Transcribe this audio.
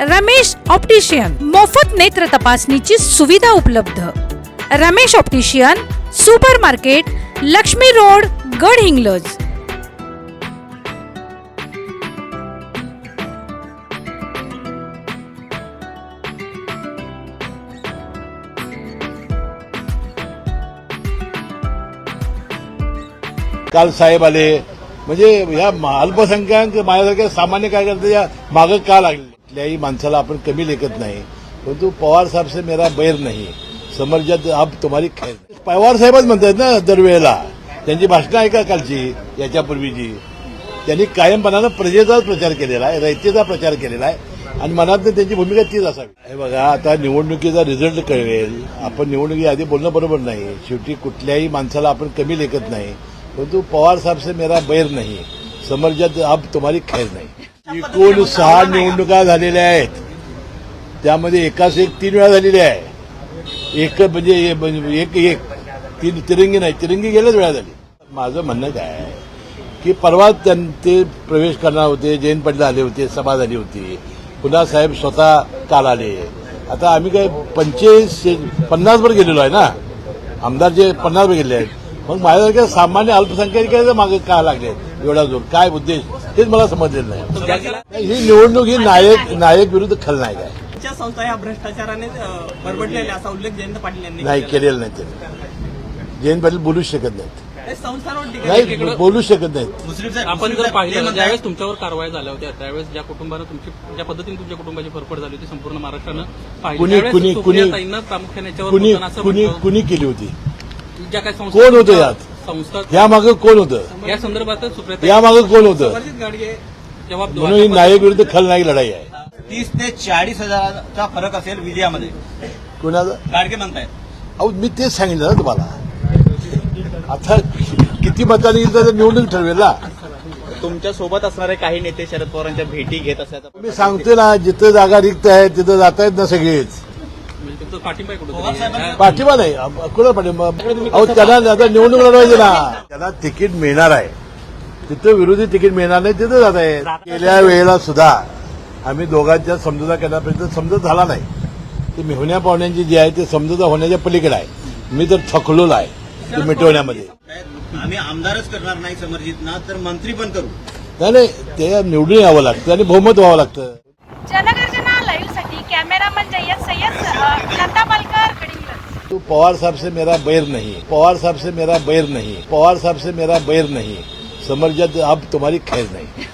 Ramesh optician. मोफत नेत्र तपासणीची सुविधा उपलब्ध. Ramesh optician super market Laxmi road Gadhinglaj काल साहेब आले. म्हणजे या अल्पसंख्याक माझ्यासारख्या सामान्य कार्यकर्त्याच्या या मागं का लागले? कुठल्याही माणसाला आपण कमी लेखत नाही. परंतु पवार साहेब से मेरा बैर नाही. समर्जात अब तुम्हारी खैर पवार साहेबच म्हणतात ना दरवेळेला. त्यांची भाषणं ऐका कालची याच्यापूर्वीची. त्यांनी कायमपणानं प्रजेचाच प्रचार केलेला आहे रयतेचा प्रचार केलेला आहे. आणि मनात त्यांची भूमिका तीच असावी. हे बघा आता निवडणुकीचा रिझल्ट कळवेल आपण निवडणुकी आधी बोलणं बरोबर नाही. शेवटी कुठल्याही माणसाला आपण कमी लेखत नाही. परंतु पवार साहेब से मेरा बैर नाही. समर्जात अब तुम्हाला खैर नाही. एकूण सहा निवडणुका झालेल्या आहेत. त्यामध्ये एकाच एक तीन वेळा झालेली आहे. एक म्हणजे एक एक. तीन तिरंगी नाही तिरंगी गेल्याच वेळा झाली. माझं म्हणणं काय आहे की परवा त्यां- ते प्रवेश करणार होते जयंत पाटील आले होते सभा झाली होती. पुन्हा साहेब स्वतः काल आले. आता आम्ही काय पंचेचाळीस पन्नासवर गेलेलो आहे ना? आमदार जे पन्नासवर गेले आहेत. मग माझ्यासारख्या सामान्य अल्पसंख्याकाच्या मागे का लागले? एवढा जोर काय उद्देश तेच मला समजलेलं नाही. ही निवडणूक ही नायक नायक विरुद्ध खलनायक आहे च्या संस्था या भ्रष्टाचाराने अ, बरबडलेल्या असा उल्लेख जयंत पाटील यांनी नाही केला. केलेलं नाही त्यांनी. जयंत पाटील बोलूच शकत नाहीत. हे नाही बोलूच शकत नाहीत. आपण जर पाहिलं ना, ज्यावेळेस तुमच्यावर कारवाई झाल्या होत्या त्यावेळेस ज्या कुटुंबानं तुमची ज्या पद्धतीने तुमच्या कुटुंबाची फरफड झाली होती संपूर्ण महाराष्ट्रानं पाहिली. कुणी- कुणी- केली होती? ज्या संस्था कोण होतं यात? संस्था या मागे कोण होतं? या संदर्भात सुप्रिया या मागे कोण होतं? गाडगे म्हणून ही नायक विरुद्ध खलनायक लढाई आहे. तीस ते चाळीस हजाराचा फरक असेल विजयामध्ये कुणाचं? गाडगे म्हणतायत. अहो मी तेच सांगितलं ना तुम्हाला. आता किती मतांनी येईल तर निवडणूक ठरवेल ना. तुमच्यासोबत असणारे काही नेते शरद पवारांच्या भेटी घेत असल्याचा मी सांगतो ना जिथं जागा रिक्त आहे तिथं जात आहेत ना सगळेच. पाठिंबा कुठं पाठिंबा नाही. कुणाला पाठिंबा? अहो आता निवडणूक लढवायची ना. त्यांना तिकीट मिळणार आहे. तिथं विरोधी तिकीट मिळणार नाही तिथं जात आहे. गेल्या वेळेला सुद्धा आम्ही दोघांच्या समजुता केल्यापर्यंत समजत झाला नाही. ती मेहुण्या पाहुण्यांची जी आहे ती समजुता होण्याच्या पलीकडे आहे. मी तर थकलोला आहे. ती मिटवण्यामध्ये आम्ही आमदारच करणार नाही समर्जितना तर मंत्री पण करू. नाही नाही ते निवडून यावं लागतं आणि बहुमत व्हावं लागतं. कॅमेरामन जय्यद सैयद नंदा मलकर तू पवार साहब से मेरा बैर नहीं, पवार साहब से मेरा बैर नहीं, पवार साहब से मेरा बैर नहीं समर्जात अब तुम्हारी खैर नहीं।